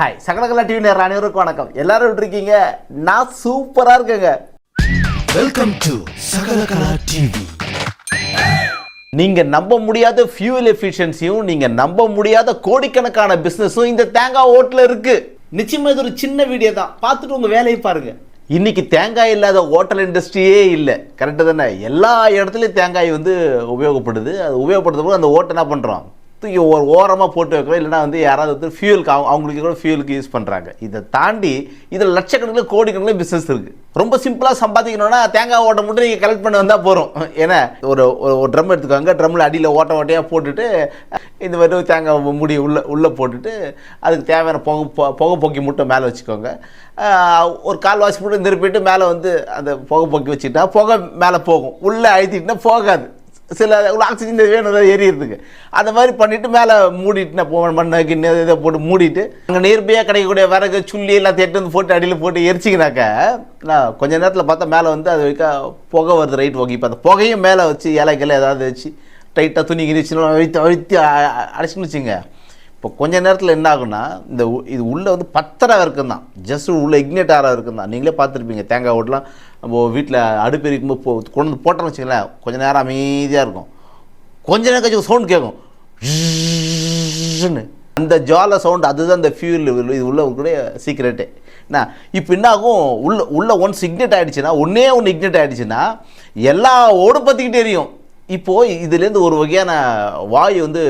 Hi சகலகலா TV நேரம் அனைவருக்கும் வணக்கம். எல்லாரும் எப்படி இருக்கீங்க? நான் சூப்பரா இருக்கேங்க. வெல்கம் டு சகலகலா டிவி நீங்க நம்ப முடியாத ஃபியூல் எஃபிஷியன்சியும் நீங்க நம்ப முடியாத கோடிக்கணக்கான பிசினஸும் இந்த தேங்காய் ஓட்டுல இருக்கு. நிச்சயமா இது ஒரு சின்ன வீடியோ தான். பார்த்துட்டு உங்க வேலையை பாருங்க. இன்னைக்கு தேங்காய் இல்லாத ஹோட்டல் இண்டஸ்ட்ரியே இல்லை. கரெக்டு தானே? எல்லா இடத்துலையும் தேங்காய் வந்து உபயோகப்படுது. அது உபயோகப்படுத்தும் போது அந்த ஓட்டை என்ன பண்ணுறோம் தூக்கி ஒரு ஓரமாக போட்டு வைக்கிறோம் இல்லைன்னா வந்து யாராவது வந்து ஃபியூலுக்கு அவங்க அவங்களுக்கு கூட ஃபியூலுக்கு யூஸ் பண்ணுறாங்க இதை தாண்டி இதில் லட்சக்கணக்கில் கோடிக்கணக்கில் பிஸ்னஸ் இருக்குது ரொம்ப சிம்பிளாக சம்பாதிக்கணும்னா தேங்காய் ஓட்டை மட்டும் நீங்கள் கலெக்ட் பண்ண வந்தால் போகிறோம் ஏன்னா ஒரு ஒரு- ட்ரம் எடுத்துக்கோங்க. ட்ரம்மில் அடியில் ஓட்ட ஓட்டையாக போட்டுட்டு இந்த மாதிரி தேங்காய் முடி உள்ளே உள்ளே போட்டுட்டு அதுக்கு தேவையான புகை புகை போக்கி மூட்டை மேலே வச்சுக்கோங்க. ஒரு கால் வாசி மட்டும் திருப்பிட்டு மேலே வந்து அந்த புகை போக்கி வச்சுக்கிட்டா புகை மேலே போகும். உள்ளே அழுத்திட்டுனா போகாது. சில ஆக்சிஜன் வேணும் ஏதாவது எரியறதுக்கு அந்த மாதிரி பண்ணிட்டு மேலே மூடிட்டு நான் போ மண்ணை கிண்ணு இதை போட்டு மூடிட்டு. அங்கே நியர்பையாக கிடைக்கக்கூடிய விறகு சுள்ளி எல்லாம் எடுத்து வந்து போட்டு அடியில் போட்டு எரிச்சிங்கனாக்கா நான் கொஞ்ச நேரத்தில் பார்த்தா மேலே வந்து அது வைக்க புகை வருது ரைட் ஓகே இப்போ அந்த புகையும் மேலே வச்சு இலைக்கெல்லாம் ஏதாவது வச்சு டைட்டாக துணி கிரிச்சுன்னு அழுத்தி அழுத்தி அடைச்சின்னு வச்சுங்க இப்போ கொஞ்ச நேரத்தில் என்ன ஆகும்னா இந்த உ- இது உள்ளே வந்து பத்தரை வரைக்கும் தான் ஜஸ்ட் உள்ளே இக்னேட் ஆகிற வரைக்கும் தான் நீங்களே பார்த்துருப்பீங்க தேங்காய் ஓட்டெலாம் நம்ம வீட்டில் அடுப்பு இருக்கும்போது போ கொண்டு வந்து போட்டோம்னு வச்சுங்களேன் கொஞ்சம் நேரம் அமைதியாக இருக்கும். கொஞ்ச நேரம் கழிச்சு சவுண்ட் கேட்கும் அந்த ஜால சவுண்ட் அதுதான் இந்த ஃபியூல் இது உள்ள கூட சீக்ரெட்டே என்ன? இப்போ என்ன ஆகும்? உள்ள உள்ள ஒன்ஸ் இக்னேட் ஆகிடுச்சுன்னா ஒன்றே ஒன்று இக்னேட் ஆகிடுச்சுன்னா எல்லா ஓடு பற்றிக்கிட்டே எரியும். இப்போ இதுலேருந்து ஒரு வகையான வாய் வந்து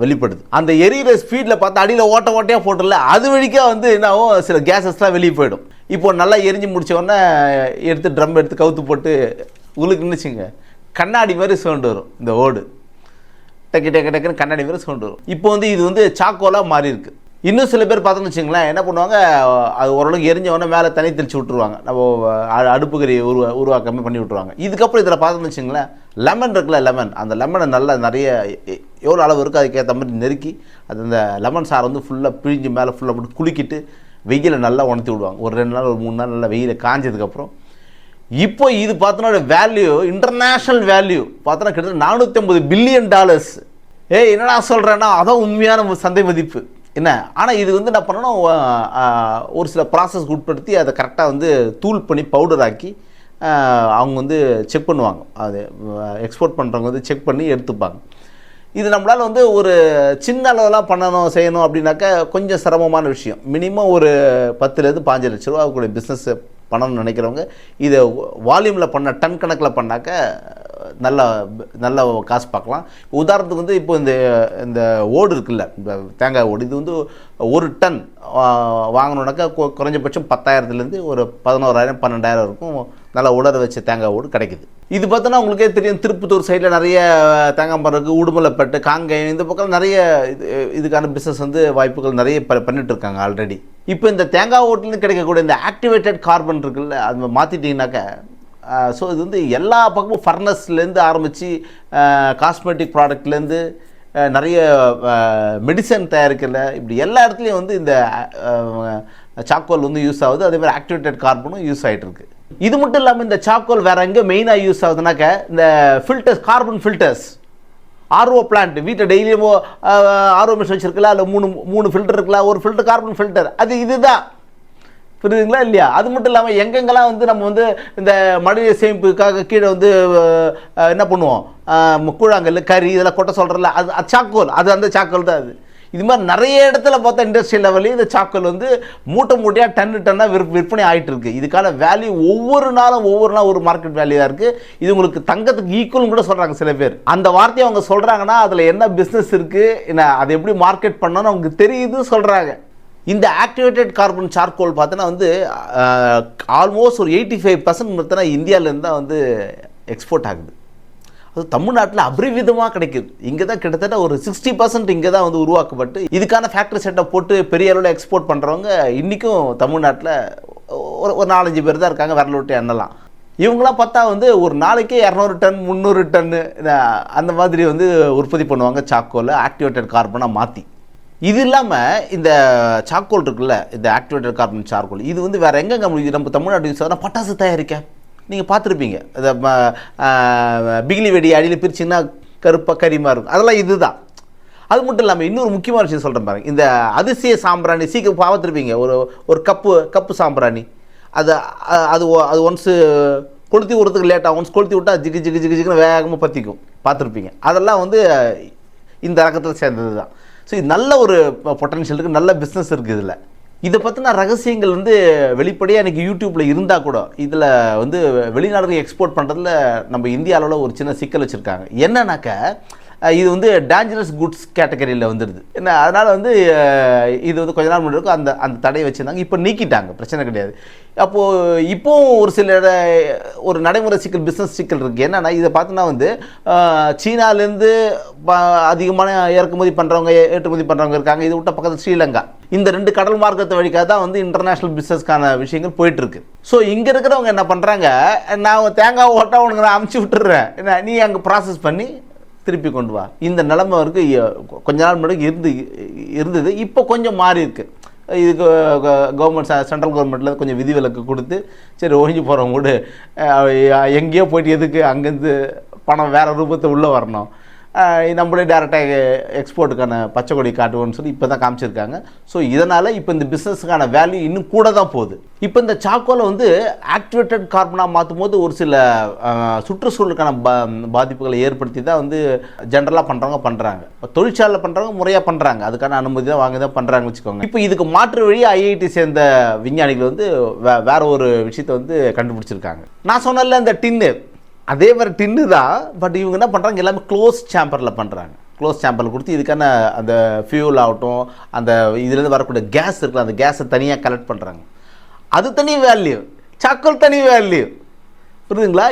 வெளிப்படுது. அந்த எரியிற ஸ்பீடில் பார்த்தா அடியில் ஓட்ட ஓட்டையாக போட்டுல அது வழிக்கா வந்து என்ன ஆகும் சில கேஸஸ்லாம் வெளியே போயிடும். இப்போ நல்லா எரிஞ்சு முடித்தவொடனே எடுத்து ட்ரம் எடுத்து கவுத்து போட்டு உங்களுக்கு நினச்சிங்க கண்ணாடி மாதிரி சவுண்டு வரும் இந்த ஓடு. டக்கு டக்கு டக்குன்னு கண்ணாடி மாதிரி சவுண்டு வரும். இப்போ வந்து இது வந்து சாக்கோலாக மாறி இருக்குது இன்னும் சில பேர் பார்த்தோன்னு வச்சுங்களேன் என்ன பண்ணுவாங்க அது ஓரளவுக்கு எரிஞ்ச உடனே மேலே தனி தெளிச்சு விட்ருவாங்க நம்ம அ- அடுப்புக்கறி உருவா உருவாக்காம பண்ணி விட்ருவாங்க இதுக்கப்புறம் இதில் பார்த்தோன்னு வச்சுங்களேன் லெமன் இருக்குல்ல லெமன் அந்த லெமனை நல்லா நிறைய எ- எவ்வளோ அளவு இருக்கோ அதுக்கேற்ற மாதிரி நெருக்கி அது அந்த லெமன் சாறை வந்து ஃபுல்லாக பிழிஞ்சு மேலே ஃபுல்லாக போட்டு குளிக்கிட்டு வெயில நல்லா உணர்த்தி விடுவாங்க. ஒரு ரெண்டு நாள் ஒரு மூணு நாள் நல்லா வெயிலை காஞ்சதுக்கப்புறம் இப்போ இது பார்த்தோன்னா வேல்யூ இன்டர்நேஷ்னல் வேல்யூ பார்த்தோன்னா கிட்டத்தட்ட நானூற்றி ஐம்பது பில்லியன் டாலர்ஸ் ஏய் என்னடா சொல்கிறேன்னா அதான் உண்மையான சந்தை மதிப்பு. என்ன? ஆனால் இது வந்து என்ன பண்ணணும்? ஒரு சில ப்ராசஸ்க்கு உட்படுத்தி அதை கரெக்டாக வந்து தூள் பண்ணி பவுடர் ஆக்கி அவங்க வந்து செக் பண்ணுவாங்க. அது எக்ஸ்போர்ட் பண்ணுறவங்க வந்து செக் பண்ணி எடுத்துப்பாங்க. இது நம்மளால் வந்து ஒரு சின்ன அளவெல்லாம் பண்ணணும் செய்யணும் அப்படின்னாக்கா கொஞ்சம் சிரமமான விஷயம். மினிமம் ஒரு பத்துலேருந்து பாஞ்சு லட்ச ரூபா கூடிய பிஸ்னஸ் பண்ணணும்னு நினைக்கிறவங்க இதை வால்யூமில் பண்ண டன் கணக்கில் பண்ணாக்க நல்ல நல்ல காசு பார்க்கலாம். உதாரணத்துக்கு வந்து இப்போ இந்த இந்த ஓடு இருக்குல்ல இந்த தேங்காய் ஓடு இது வந்து ஒரு டன் வாங்கணுன்னாக்கா கொ- குறைஞ்சபட்சம் பத்தாயிரத்துலேருந்து ஒரு பதினோராயிரம் பன்னெண்டாயிரம் இருக்கும். நல்லா உலர வச்ச தேங்காய் ஓடு கிடைக்குது. இது பார்த்தோன்னா உங்களுக்கே தெரியும் திருப்பத்தூர் சைடில் நிறைய தேங்காய் மரம் இருக்குது உடுமலைப்பட்டு காங்கேயம் இந்த பக்கம் நிறைய இது இதுக்கான பிஸ்னஸ் வந்து வாய்ப்புகள் நிறைய ப பண்ணிட்டு இருக்காங்க ஆல்ரெடி இப்போ இந்த தேங்காய் ஓட்டுலேருந்து கிடைக்கக்கூடிய இந்த ஆக்டிவேட்டட் கார்பன் இருக்குல்ல அது மாற்றிட்டிங்கனாக்கா ஸோ இது வந்து எல்லா பக்கமும் ஃபர்னஸ்லேருந்து ஆரம்பித்து காஸ்மெட்டிக் ப்ராடக்ட்லேருந்து நிறைய மெடிசன் தயாரிக்கல. இப்படி எல்லா இடத்துலையும் வந்து இந்த சாக்கோல் வந்து யூஸ் ஆகுது. அதே மாதிரி ஆக்டிவேட்டட் கார்பனும் யூஸ் ஆகிட்டு இருக்கு இது மட்டும் இல்லாமல் இந்த சாக்கோல் வேற எங்கே மெயினாக யூஸ் ஆகுதுனாக்க இந்த filters carbon filters RO plant வீட்டை டெய்லியும் ஆர்ஓ மிஷின் வச்சிருக்கல? அதில் மூணு மூணு ஃபில்டர் இருக்குல்ல ஒரு ஃபில்டர் கார்பன் ஃபில்டர் அது இதுதான். புரியுதுங்களா இல்லையா? அது மட்டும் இல்லாமல் எங்கெங்கெல்லாம் வந்து நம்ம வந்து இந்த மனித சேமிப்புக்காக கீழே வந்து என்ன பண்ணுவோம்? கூழாங்கல் கறி இதெல்லாம் கொட்ட சொல்கிறல அது சாக்கோல் அது அந்த சாக்கோல் தான் அது. இது மாதிரி நிறைய இடத்துல பார்த்தா இண்டஸ்ட்ரியல் லெவலையும் இந்த சாக்கோல் வந்து மூட்டை மூட்டையாக டன்னு டன்னாக விற் விற்பனை ஆகிட்டு இருக்குது இதுக்கான வேல்யூ ஒவ்வொரு நாளும் ஒவ்வொரு நாள் ஒரு மார்க்கெட் வேல்யூவாக இருக்குது இது உங்களுக்கு தங்கத்துக்கு ஈக்குவல்னு கூட சொல்கிறாங்க சில பேர். அந்த வார்த்தையை அவங்க சொல்கிறாங்கன்னா அதில் என்ன பிஸ்னஸ் இருக்குது என்ன அதை எப்படி மார்க்கெட் பண்ணணும்னு அவங்களுக்கு தெரியுது சொல்கிறாங்க இந்த ஆக்டிவேட்டட் கார்பன் சார்கோல் பார்த்தோன்னா வந்து ஆல்மோஸ்ட் ஒரு எயிட்டி ஃபைவ் பர்சன்ட் பார்த்தோன்னா இந்தியாவிலேருந்து தான் வந்து எக்ஸ்போர்ட் ஆகுது. அது தமிழ்நாட்டில் அபரிவிதமாக கிடைக்குது. இங்கே தான் கிட்டத்தட்ட ஒரு சிக்ஸ்டி பர்சன்ட் இங்கே தான் வந்து உருவாக்கப்பட்டு இதுக்கான ஃபேக்ட்ரி செட்டப் போட்டு பெரிய அளவில் எக்ஸ்போர்ட் பண்ணுறவங்க இன்றைக்கும் தமிழ்நாட்டில் ஒரு ஒரு நாலஞ்சு பேர் தான் இருக்காங்க விரல் விட்டு எண்ணலாம். இவங்களாம் பார்த்தா வந்து ஒரு நாளைக்கே இரநூறு டன் முந்நூறு டன்னு அந்த மாதிரி வந்து உற்பத்தி பண்ணுவாங்க சாக்கோவில் ஆக்டிவேட்டட் கார்பனாக மாற்றி இது இல்லாமல் இந்த சாக்கோல் இருக்குல்ல இந்த ஆக்டிவேட்டட் கார்பன் சார்கோல் இது வந்து வேறு எங்கெங்க நம்ம தமிழ்நாட்டு யூஸ் ஆகுதுன்னா பட்டாசு தயாரிக்க. நீங்கள் பார்த்துருப்பீங்க. இந்த பிகிலி வெடி அடியில் பிரிச்சிங்கன்னா கருப்பாக கரிமா இருக்கும். அதெல்லாம் இதுதான். அது மட்டும் இல்லாமல் இன்னொரு முக்கியமான விஷயம் சொல்கிறேன் பாருங்க. இந்த அதிசய சாம்பிராணி சீக்கிரம் பார்த்துருப்பீங்க. ஒரு ஒரு கப்பு கப்பு சாம்பிராணி. அது அது ஒ- அது ஒன்ஸு கொளுத்தி விடுறதுக்கு லேட்டாக ஒன்ஸ் கொளுத்தி விட்டா ஜிகி ஜிகி ஜிகு ஜிகுன்னு வேகமாக பற்றிக்கும் பார்த்துருப்பீங்க. அதெல்லாம் வந்து இந்த ரகத்தில் சேர்ந்தது தான் ஸோ இது நல்ல ஒரு பொட்டன்ஷியல் இருக்குது நல்ல பிஸ்னஸ் இருக்குது இதில். இதை பற்றின ரகசியங்கள் வந்து வெளிப்படையாக எனக்கு யூடியூப்பில் இருந்தால் கூட இதில் வந்து வெளிநாடுகளுக்கு எக்ஸ்போர்ட் பண்ணுறதுல நம்ம இந்திய அளவில் ஒரு சின்ன சிக்கல் வச்சுருக்காங்க. என்னன்னாக்க இது வந்து டேஞ்சரஸ் குட்ஸ் கேட்டகரியில் வந்துடுது. என்ன அதனால் வந்து இது வந்து கொஞ்ச நாள் முன்னாடி இருக்கும். அந்த அந்த தடையை வச்சுருந்தாங்க. இப்போ நீக்கிட்டாங்க. பிரச்சனை கிடையாது. அப்போது இப்போவும் ஒரு சில ஒரு நடைமுறை சிக்கல் பிஸ்னஸ் சிக்கல் இருக்குது என்னென்னா இதை பார்த்தோன்னா வந்து சீனாலேருந்து ப- அதிகமான இறக்குமதி பண்ணுறவங்க ஏற்றுமதி பண்ணுறவங்க இருக்காங்க. இதை விட்ட பக்கத்தில் ஸ்ரீலங்கா. இந்த ரெண்டு கடல் மார்க்கத்தை வழிக்காக தான் வந்து இன்டர்நேஷ்னல் பிஸ்னஸ்க்கான விஷயங்கள் போயிட்டுருக்கு. ஸோ இங்கே இருக்கிறவங்க என்ன பண்ணுறாங்க நான் தேங்காய் ஓட்டா உனக்கு நான் அமுச்சு விட்டுறேன். என்ன நீ அங்கே ப்ராசஸ் பண்ணி திருப்பி கொண்டு வா. இந்த நிலைமை வரைக்கும் கொஞ்ச நாள் முன்னாடி இருந்து இருந்தது. இப்போ கொஞ்சம் மாறி இருக்கு. இதுக்கு கவர்மெண்ட் சென்ட்ரல் கவர்மெண்ட்டில் கொஞ்சம் விதிவிலக்கு கொடுத்து சரி ஒழிஞ்சு போகிறவங்க கூட எங்கேயோ போயிட்டு எதுக்கு அங்கேருந்து பணம் வேறு ரூபத்தை உள்ளே வரணும். நம்மளே டேரெக்டாக எக்ஸ்போர்ட்டுக்கான பச்சை கொடி காட்டுவோம்னு சொல்லி இப்போ தான் காமிச்சிருக்காங்க. ஸோ இதனால் இப்போ இந்த பிஸ்னஸுக்கான வேல்யூ இன்னும் கூட தான் போகுது. இப்போ இந்த சாக்கோவில் வந்து ஆக்டிவேட்டட் கார்பனாக மாற்றும் போது ஒரு சில சுற்றுச்சூழலுக்கான பா பாதிப்புகளை ஏற்படுத்தி தான் வந்து ஜென்ரலாக பண்ணுறவங்க பண்ணுறாங்க தொழிற்சாலை பண்ணுறவங்க முறையாக பண்ணுறாங்க அதுக்கான அனுமதி தான் வாங்கி தான் பண்ணுறாங்கன்னு வச்சுக்கோங்க. இப்போ இதுக்கு மாற்று வழி ஐஐடி சேர்ந்த விஞ்ஞானிகள் வந்து வே வேற ஒரு விஷயத்தை வந்து கண்டுபிடிச்சிருக்காங்க. நான் சொன்னல இந்த டின்னு அதே மாதிரி டின்னு தான் பட் இவங்க என்ன பண்ணுறாங்க எல்லாமே க்ளோஸ் சேம்பரில் பண்ணுறாங்க க்ளோஸ் சேம்பரில் கொடுத்து இதுக்கான அந்த ஃபியூல் ஆகட்டும் அந்த இதுலேருந்து வரக்கூடிய கேஸ் இருக்குல்ல அந்த கேஸை தனியாக கலெக்ட் பண்ணுறாங்க அது தனி வேல்யூ சாக்கோல் தனி வேல்யூ புரியுதுங்களா?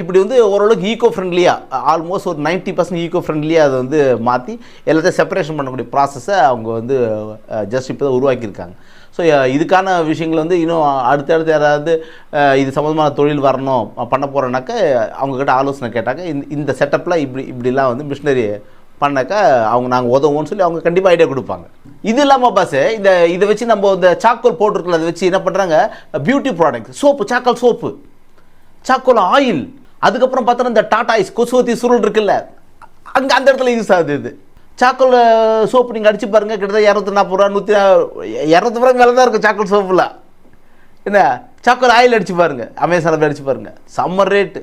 இப்படி வந்து ஓரளவுக்கு ஈகோ ஃப்ரெண்ட்லியாக ஆல்மோஸ்ட் ஒரு 90% பர்சன்ட் ஈகோ ஃப்ரெண்ட்லியாக அதை வந்து மாற்றி எல்லாத்தையும் செப்பரேஷன் பண்ணக்கூடிய ப்ராசஸை அவங்க வந்து ஜஸ்ட் இப்போ தான் உருவாக்கியிருக்காங்க. ஸோ இதுக்கான விஷயங்கள் வந்து இன்னும் அடுத்தடுத்து யாராவது இது சம்மந்தமான தொழில் வரணும் பண்ண போகிறேன்னாக்க அவங்கக்கிட்ட ஆலோசனை கேட்டாக்க இந்த இந்த செட்டப்பில் இப்படி இப்படிலாம் வந்து மிஷினரி பண்ணாக்கா அவங்க நாங்கள் உதவுவோம்னு சொல்லி அவங்க கண்டிப்பாக ஐடியா கொடுப்பாங்க. இது இல்லாமல் பாஸ் இந்த இதை வச்சு நம்ம இந்த சாக்கோல் போட்டிருக்கல அதை வச்சு என்ன பண்ணுறாங்க beauty product soap charcoal soap charcoal oil அதுக்கப்புறம் பார்த்தோன்னா இந்த டாடா ஐஸ் கொசுவத்தி சுருள் இருக்குல்ல அங்கே அந்த இடத்துல யூஸ் ஆகுது இது. சாக்கோல் சோப்பு நீங்கள் அடிச்சு பாருங்க கிட்டத்தட்ட இரநூத்தி நாற்பது ரூபா நூற்றி இரநூத்தி ரூபா மேலே தான் இருக்கும் சாக்கோல் சோப்பில். என்ன? சாக்கோல் ஆயில் அடித்து பாருங்க அமேசானில் அடித்து பாருங்கள் சம்மர் ரேட்டு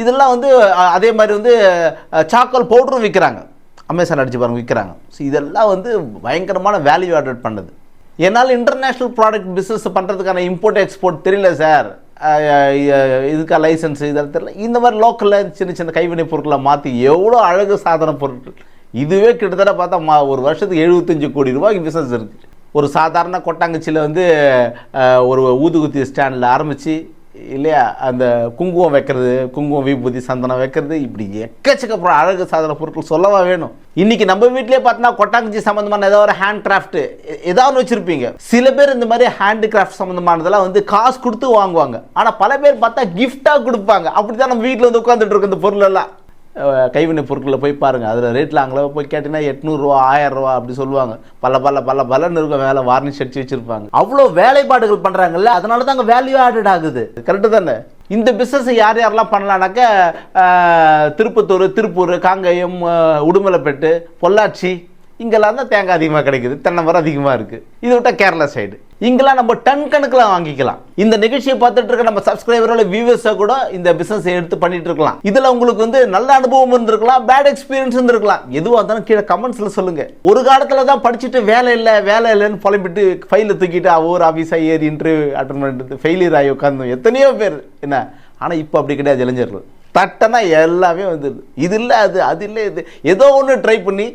இதெல்லாம் வந்து அதே மாதிரி வந்து சாக்கோல் பவுடரும் விற்கிறாங்க அமேசான் அடிச்சு பாருங்க விற்கிறாங்க ஸோ இதெல்லாம் வந்து பயங்கரமான வேல்யூ ஆடட் பண்ணுது. என்னால் இன்டர்நேஷ்னல் ப்ராடக்ட் பிஸ்னஸ் பண்ணுறதுக்கான இம்போர்ட் எக்ஸ்போர்ட் தெரியல சார் இதுக்காக லைசன்ஸ் இதெல்லாம் தெரியல. இந்த மாதிரி லோக்கலில் சின்ன சின்ன கைவினை பொருட்களை மாற்றி எவ்வளோ அழகு சாதன பொருட்கள். இதுவே கிட்டத்தட்ட பார்த்தா மா ஒரு வருஷத்துக்கு எழுபத்தஞ்சு கோடி ரூபாய்க்கு பிஸ்னஸ் இருக்குது ஒரு சாதாரண கொட்டாங்குச்சியில் வந்து ஒரு ஊதுகுத்தி ஸ்டாண்டில் ஆரம்பித்து இல்லையா அந்த குங்குமம் வைக்கிறது குங்குமம் விபூதி சந்தனம் வைக்கிறது இப்படி எக்கச்சக்க பொருள், அழகு சாதன பொருட்கள் சொல்லவா வேணும். இன்னைக்கு நம்ம வீட்டிலே பார்த்தோன்னா கொட்டாங்குச்சி சம்மந்தமான ஏதாவது ஒரு ஹேண்ட் கிராஃப்ட் ஏதாவது வச்சுருப்பீங்க. சில பேர் இந்த மாதிரி ஹேண்ட் கிராஃப்ட் சம்மந்தமானதெல்லாம் வந்து காசு கொடுத்து வாங்குவாங்க. ஆனால் பல பேர் பார்த்தா கிஃப்டாக கொடுப்பாங்க. அப்படி தான் நம்ம வீட்டில் வந்து உட்காந்துட்டு இருக்க இந்த பொருள் எல்லாம் கைவினை பொருட்களில் போய் பாருங்கள் அதில் ரேட்டில் அங்கே போய் கேட்டிங்கன்னா எட்நூறுரூவா ஆயிரரூவா அப்படி சொல்லுவாங்க. பல பல பல பலன்னு இருக்கும் வேலை வார்னிஷ் அடிச்சு வச்சுருப்பாங்க. அவ்வளோ வேலைப்பாடுகள் பண்ணுறாங்கல்ல அதனால தான் அங்கே வேல்யூ ஆடட் ஆகுது. கரெக்டு தானே? இந்த பிஸ்னஸை யார் யாரெல்லாம் பண்ணலான்னாக்க திருப்பத்தூர் திருப்பூர் காங்கயம் உடுமலைப்பேட்டு பொள்ளாச்சி இங்கெல்லாம் தான் தேங்காய் அதிகமாக கிடைக்குது தென்னை மரம் அதிகமாக இருக்குது இது விட்டால் கேரளா சைடு இங்கெல்லாம் நம்ம டன் கணக்கில் வாங்கிக்கலாம். இந்த நிகழ்ச்சியை பார்த்துட்டு இருக்க நம்ம சப்ஸ்கிரைபரோட வியூவர்ஸை கூட இந்த பிசினஸ் எடுத்து பண்ணிட்டு இருக்கலாம். இதில் உங்களுக்கு வந்து நல்ல அனுபவம் இருந்திருக்கலாம் பேட் எக்ஸ்பீரியன்ஸ் இருந்திருக்கலாம். எதுவாக இருந்தாலும் கீழே கமெண்ட்ஸில் சொல்லுங்க. ஒரு காலத்தில் தான் படிச்சுட்டு வேலை இல்லை வேலை இல்லைன்னு புலம்பிட்டு ஃபைலை தூக்கிட்டு ஒவ்வொரு ஆஃபீஸாக ஏறி இன்டர்வியூ அட்டன் பண்ணிட்டு ஃபெயிலியர் ஆகி உட்காந்து எத்தனையோ பேர். என்ன? ஆனால் இப்போ அப்படி கிடையாது இளைஞர்கள். தட்டனா எல்லாமே வந்துடுது இது இல்லை அது அது இல்லை இது. ஏதோ ஒன்று ட்ரை பண்ணி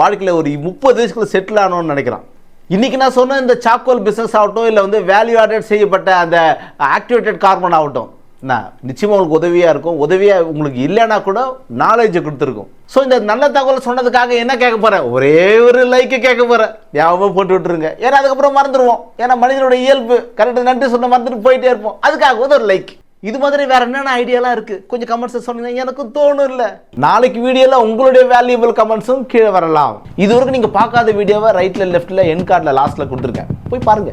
வாழ்க்கையில் ஒரு முப்பது வயசுக்குள்ள செட்டில் ஆகணும்னு நினைக்கிறான். இன்றைக்கி நான் சொன்ன இந்த சாக்கோல் பிஸ்னஸ் ஆகட்டும் இல்லை வந்து வேல்யூ ஆடட் செய்யப்பட்ட அந்த ஆக்டிவேட்டட் கார்பன் ஆகட்டும் என்ன நிச்சயமாக உங்களுக்கு உதவியாக இருக்கும். உதவியாக உங்களுக்கு இல்லைன்னா கூட நாலேஜை கொடுத்துருக்கும். ஸோ இந்த நல்ல தகவல் சொன்னதுக்காக என்ன கேட்க போகிறேன் ஒரே ஒரு லைக்கு கேட்க போகிறேன் ஞாபகம் போட்டு விட்டுருங்க. ஏன்னா அதுக்கப்புறம் மறந்துடுவோம் ஏன்னா மனிதனோட இயல்பு. கரெக்டாக நன்றி சொன்ன மறந்துட்டு போயிட்டே இருப்போம். அதுக்காக வந்து ஒரு லைக் இது மாதிரி வேற என்னென்ன ஐடியாலாம் இருக்கு? கொஞ்சம் கமெண்ட்ஸ் சொன்னீங்க எனக்கும் தோணும் இல்ல நாளைக்கு வீடியோல உங்களுடைய வேல்யூபிள் கமெண்ட்ஸும் கீழே வரலாம். இது வரைக்கும் நீங்க பார்க்காத வீடியோவை ரைட்ல லெஃப்ட்ல என் கார்டில் லாஸ்ட்ல கொடுத்துருக்கேன். போய் பாருங்க.